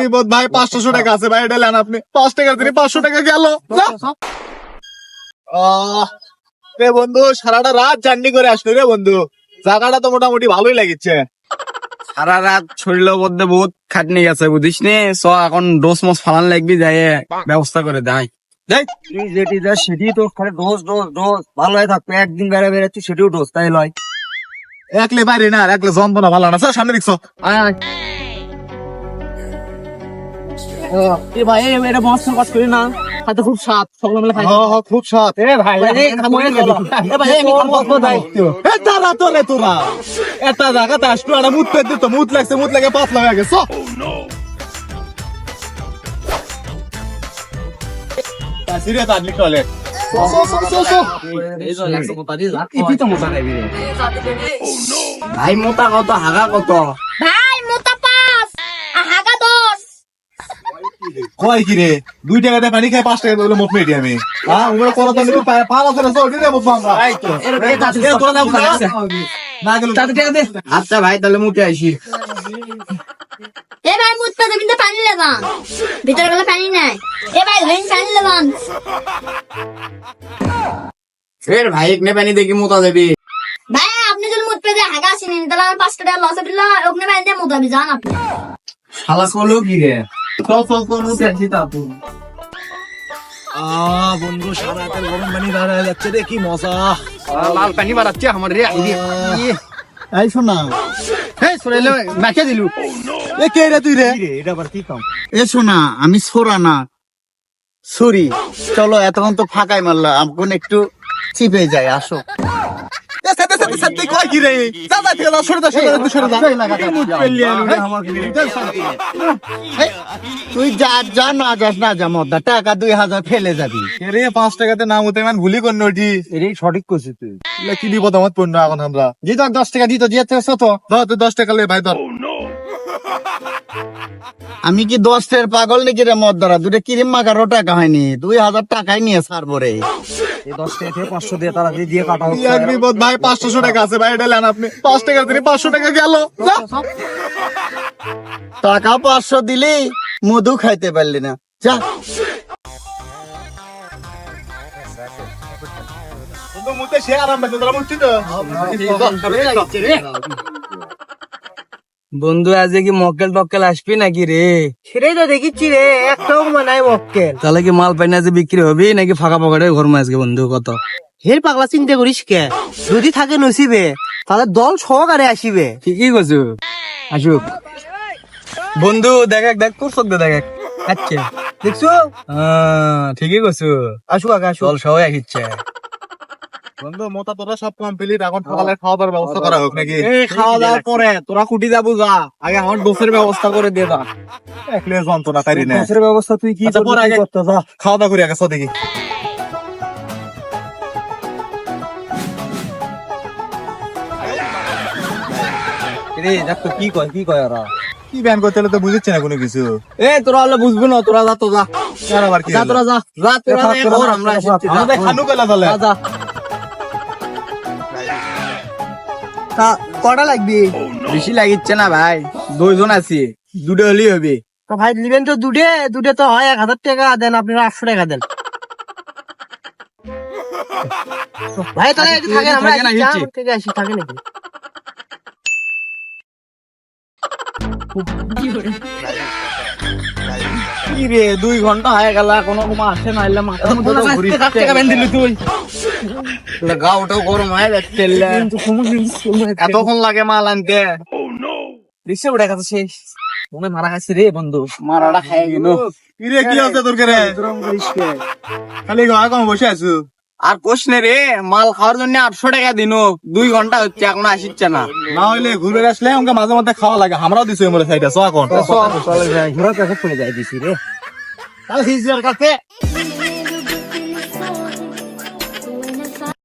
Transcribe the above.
বিপদ ভাই পাঁচশো টাকা আছে ভাই এটা আপনি। পাঁচ টাকা পাঁচশো টাকা গেল। রে বন্ধু সারাটা রাত জার্নি করে আসলো রে বন্ধু। জায়গাটা তো মোটামুটি ভালোই লাগিচ্ছে। সারা রাত শরীরের মধ্যে বহুত খাটনি গেছে বুঝিস নে? চ এখন ডোস মোস ফালান লাগবি যাই ব্যবস্থা করে দেয় তুই যেটি যা সেটি তো খালি ডোজ ভালো হয়ে থাকবে একদিন বেড়ে বেড়াচ্ছি সেটিও ডোজ তাই লয়। একলে বাইরে না একলে যন্ত্রণা ভালো না। স্যার সামনে দেখছ এ ভাই এটা বস কষ্ট করি না। হয়তো খুব সাপ সকলে মিলে খাই খুব সাত এ ভাই এ ভাই আমি বসবো তাই এ দাঁড়া তো রে তোরা একটা জায়গাতে আসলো একটা মুত পেয়ে দিত মুত লাগছে মুত লাগে পাতলা হয়ে গেছে। সিরিয়াস আদমি টয়লেট মোটা ভাই মোটা কত হাগা কত? ভাই মোটা পাঁচ আর হাগা দশ কয় কি দুই টাকা দিয়ে পানি খাই পাঁচ টাকা দিয়ে মোট মেয়েটি আমি হ্যাঁ ওগুলো করা তো আমি পাল আছে না চল দিলে মুখ আমরা এ, তোরা যাও খা। না গেল আচ্ছা ভাই তাহলে মুখে আইসি এ ভাই মুত পেতে কিন্তু পানি লেবান ভিতরে গেলে পানি নাই এ ভাই ধরেন পানি লেবান ফের ভাই একনে পানি দেখি মোটা দেবি ভাই আপনি যদি মুত পেতে হাগা আসেনি তাহলে পাঁচটা টাকা লস দিল ওখানে পানি দিয়ে মুতাবি যান আপনি শালা কলো কি রে চল চল চল মুখ আহ বন্ধু সারা রাতের গরম পানি যাচ্ছে রে কি মজা। লাল পানি বাড়াচ্ছে আমার রে এই শোনা দিলু। এ কে রে তুই রে? এ শোনা আমি সোরা না। সরি চলো এতক্ষণ তো ফাঁকাই মারলাম এখন একটু চিপে যাই আসো। তুই যা না যাস না যা মদ্দা টাকা দুই হাজার ফেলে যাবি। রে পাঁচ টাকাতে নাম হতে মান ভুলি কোন নটি এটাই সঠিক করছিস তুই। এগুলা কি বিপদ আমার পণ্য এখন আমরা? দিত দশ টাকা দিত তো ধর তুই দশ টাকা লে ভাই ধর। আমি কি দশ টাকার পাগল নাকি রে মদ দ্বারা দুটো কিরিম মাখারও টাকা হয়নি। দুই হাজার টাকাই নিয়ে ছাড়বো রে। দশ টাকা থেকে পাঁচশো দিয়ে তারা দিয়ে কাটা এক বিপদ ভাই পাঁচশো টাকা আছে ভাই এটা নেন আপনি পাঁচ টাকা দিন পাঁচশো টাকা গেল টাকা পাঁচশো দিলি মধু খাইতে পারলি না যা মুতে সে আরাম পাইছে তোরা মুচ্ছি তো বন্ধু আজ কি মক্কেল টক্কেল আসবি নাকি রে? সেটাই তো দেখিচ্ছি রে একটাও মানায় মক্কেল। তাহলে কি মাল পাইনা যে বিক্রি হবে নাকি ফাঁকা পকেটে ঘর মাসকে বন্ধু কত? হের পাগলা চিন্তা করিস কে? যদি থাকে নসিবে তাহলে দল সহকারে আসিবে। ঠিকই কছু আসুক। বন্ধু দেখ এক দেখ তোর সদ্য দেখ এক। আচ্ছা। দেখছ? ঠিকই কছু আসুক আগে আসুক। চল সবাই আসিচ্ছে। বন্ধু মোটা তোরা সব কমপ্লিট এখন সকালে খাওয়া দাওয়ার ব্যবস্থা করা হোক নাকি এই খাওয়া দাওয়ার পরে তোরা কুটি যাব যা আগে আমার ডোসের ব্যবস্থা করে দে একলে যন্ত্রণা তারি না মাছের ব্যবস্থা তুই কি আচ্ছা, করতে যা খাওয়া দাওয়া করে আগে দেখি রে দেখ তো কি কয় কি কয় ওরা কি ব্যান করতে হলে তো বুঝেছি না কোনো কিছু এ তোরা হলে বুঝবি না তোরা যা তো যা? তোরা যা যা তোরা যা, আমরা। আমাদের খানু পেলা তাহলে যা, কটা লাগবে? বেশি লাগিচ্ছে না ভাই দুইজন আছি দুটো হলেই হবে। তো ভাই নিবেন তো দুটে দুটে তো হয় এক হাজার টাকা দেন আপনারা আটশো টাকা দেন। ভাই তাহলে থাকেন আমরা থাকেন। যা, থেকে আসি থাকে নাকি কি রে দুই ঘণ্টা হয়ে গেল কোনো কোনো আসে না এলে মাথা মধ্যে তো তুই। গাওটাও গরম হয়ে যাচ্ছে এতক্ষণ লাগে মাল আনতে। রিক্সা উঠে গেছে শেষ। মনে মারা খাইছে রে বন্ধু। মারাটা খাই গেল। কি রে কি হচ্ছে তোর খালি গা কম বসে আছো। আর কোশনে রে মাল খাওয়ার জন্য আটশো টাকা দিন দুই ঘণ্টা হচ্ছে এখন আসিচ্ছে না না হইলে ঘুরে আসলে আমাকে মাঝে মধ্যে খাওয়া লাগে আমরাও দিছি এমরে সাইডে সো এখন ঘুরে কাছে চলে যায় দিছি রে তাহলে কাছে